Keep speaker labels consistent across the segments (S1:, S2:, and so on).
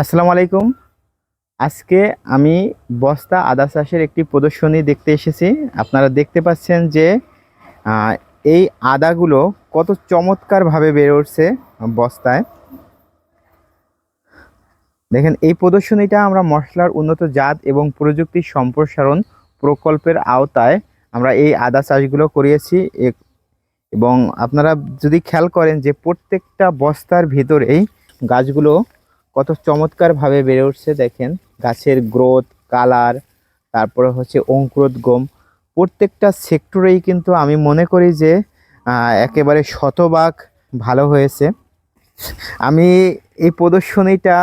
S1: আসসালামু আলাইকুম। আজকে আমি বস্তা আদা চাষের একটি প্রদর্শনী দেখতে এসেছি। আপনারা দেখতে পাচ্ছেন যে এই আদাগুলো কত চমৎকারভাবে বেড়ে উঠছে বস্তায়। দেখেন, এই প্রদর্শনীটা আমরা মশলার উন্নত জাত এবং প্রযুক্তির সম্প্রসারণ প্রকল্পের আওতায় আমরা এই আদা চাষগুলো করিয়েছি। এবং আপনারা যদি খেয়াল করেন যে প্রত্যেকটা বস্তার ভিতরেই গাছগুলো কত চমৎকারভাবে বেড়ে উঠছে, দেখেন। গাছের গ্রোথ, কালার, তারপরে হচ্ছে অঙ্কুরোদ্গম প্রত্যেকটা সেক্টরেই কিন্তু আমি মনে করি যে একেবারে শতভাগ ভালো হয়েছে। আমি এই প্রদর্শনীটা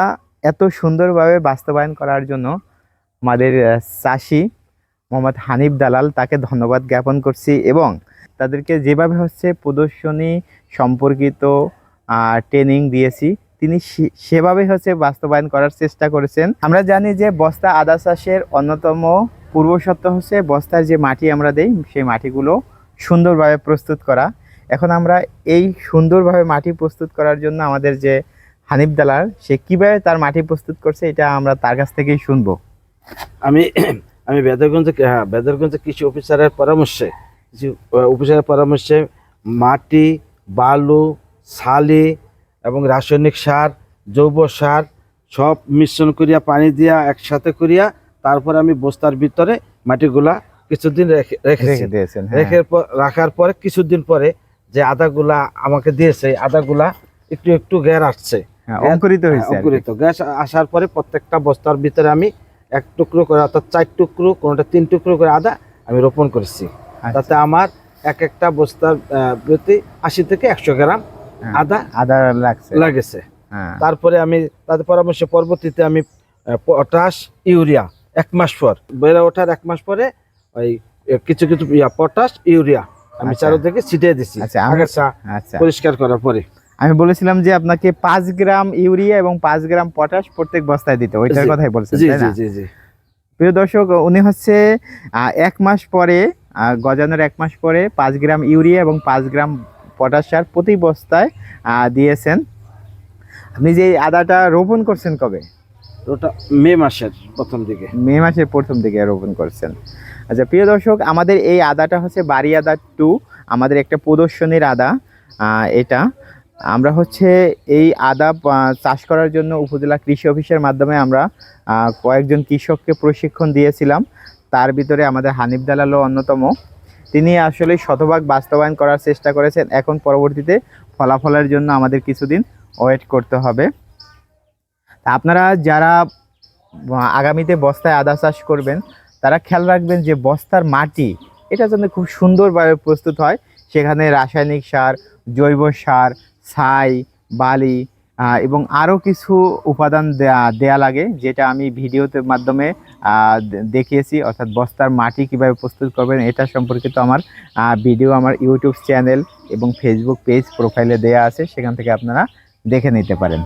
S1: এত সুন্দরভাবে বাস্তবায়ন করার জন্য আমাদের চাষি মোহাম্মদ হানিফ দালাল তাকে ধন্যবাদ জ্ঞাপন করছি এবং তাদেরকে যেভাবে হচ্ছে প্রদর্শনী সম্পর্কিত ট্রেনিং দিয়েছি তিনি সেভাবে হচ্ছে বাস্তবায়ন করার চেষ্টা করেছেন। আমরা জানি যে বস্তা আদা চাষের অন্যতম পূর্বশর্ত হচ্ছে বস্তার যে মাটি আমরা দেই, সেই মাটিগুলো সুন্দরভাবে প্রস্তুত করা। এখন আমরা এই সুন্দরভাবে মাটি প্রস্তুত করার জন্য আমাদের যে হানিফ দালার সে কীভাবে তার মাটি প্রস্তুত করছে, এটা আমরা তার কাছ থেকেই শুনব।
S2: আমি আমি বেদরগঞ্জ হ্যাঁ বেদরগঞ্জ কৃষি অফিসারের পরামর্শে, কৃষি অফিসারের পরামর্শে মাটি, বালু ছালি এবং রাসায়নিক সার জৈব সার সব মিশ্রণ করিয়া পানি দিয়া একসাথে করিয়া তারপর আমি বস্তার ভিতরে মাটিগুলা কিছুদিন রেখে
S1: রেখে দিয়েছেন হ্যাঁ।
S2: রেখে রাখার পরে কিছুদিন পরে যে আদাগুলা আমাকে দিয়েছে আদাগুলা একটু একটু গ্যার আসছে।
S1: হ্যাঁ, অঙ্কুরিত হয়েছে
S2: অঙ্কুরিত। গ্যাস আসার পরে প্রত্যেকটা বস্তার ভিতরে আমি এক টুকরো করে অর্থাৎ চার টুকরো কোনোটা তিন টুকরো করে আদা আমি রোপণ করেছি।
S1: আচ্ছা,
S2: তাতে আমার এক একটা বস্তার প্রতি আশি থেকে একশো গ্রাম
S1: হ্যাঁ,
S2: আদা?
S1: আদা লাগছে।
S2: লাগেছে।
S1: হ্যাঁ।
S2: তারপরে আমি তাদের পরামর্শ পরবর্তীতে আমি পটাশ ইউরিয়া এক মাস পর। বেড়ে ওঠার এক মাস পরে ওই কিছু কিছু ইয়া পটাশ ইউরিয়া আমি
S1: আচ্ছা।
S2: চারোদিকে ছিটিয়ে দিছি।
S1: আচ্ছা,
S2: আগাছা
S1: আচ্ছা।
S2: পরিষ্কার করার পরে।
S1: আমি বলেছিলাম যে আপনাকে পাঁচ গ্রাম ইউরিয়া এবং পাঁচ গ্রাম পটাশ প্রত্যেক বস্তায় দিতে ওইটার কথাই বলছেন
S2: জি জি জি জি।
S1: প্রিয় দর্শক উনি হচ্ছে আহ, এক মাস পরে গজানোর এক মাস পরে পাঁচ গ্রাম ইউরিয়া এবং পাঁচ গ্রাম পটাশ সার প্রতি বস্তায় দিয়েছেন। আপনি যে আদাটা রোপণ করছেন কবে?
S2: ওটা মে মাসের প্রথম দিকে।
S1: মে মাসের প্রথম দিকে রোপণ করছেন। আচ্ছা প্রিয় দর্শক আমাদের এই আদাটা হচ্ছে বাড়ি আদা টু আমাদের একটা প্রদর্শনীর আদা এটা। আমরা হচ্ছে এই আদা চাষ করার জন্য উপজেলা কৃষি অফিসের মাধ্যমে আমরা কয়েকজন কৃষককে প্রশিক্ষণ দিয়েছিলাম। তার ভিতরে আমাদের হানিফ দালালও অন্যতম। তিনি আসলে শতভাগ বাস্তবায়ন করার চেষ্টা করেছেন। এখন পরবর্তীতে ফলাফলের জন্য আমাদের কিছুদিন ওয়েট করতে হবে। আপনারা যারা আগামীতে বস্তায় আদা চাষ করবেন, তারা খেয়াল রাখবেন যে বস্তার মাটি, এটা যেন খুব সুন্দরভাবে প্রস্তুত হয়। সেখানে রাসায়নিক সার, জৈব সার, ছাই, বালি এবং আরও কিছু উপাদান দেয়া লাগে, যেটা আমি ভিডিওতে মাধ্যমে দেখিয়েছি, অর্থাৎ বস্তার মাটি কীভাবে প্রস্তুত করবেন, এটা সম্পর্কিত আমার ভিডিও আমার ইউটিউব চ্যানেল এবং ফেসবুক পেজ প্রোফাইলে দেয়া আছে, সেখান থেকে আপনারা দেখে নিতে পারেন।